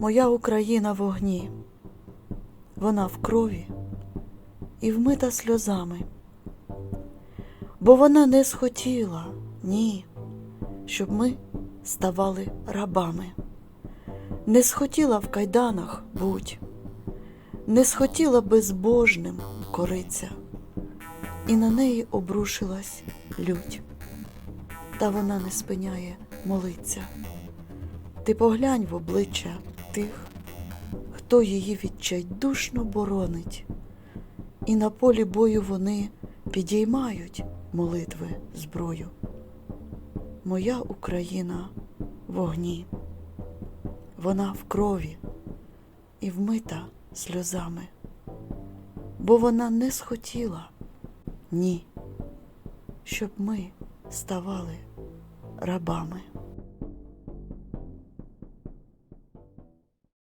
Моя Україна в огні, вона в крові і вмита сльозами, бо вона не схотіла, ні, щоб ми ставали рабами, не схотіла в кайданах будь, не схотіла безбожним кориться, і на неї обрушилась лють, та вона не спиняє молиться. Ти поглянь в обличчя тих, хто її відчайдушно боронить, і на полі бою вони підіймають молитви зброю. Моя Україна в вогні, вона в крові і вмита сльозами, бо вона не схотіла, ні, щоб ми ставали рабами.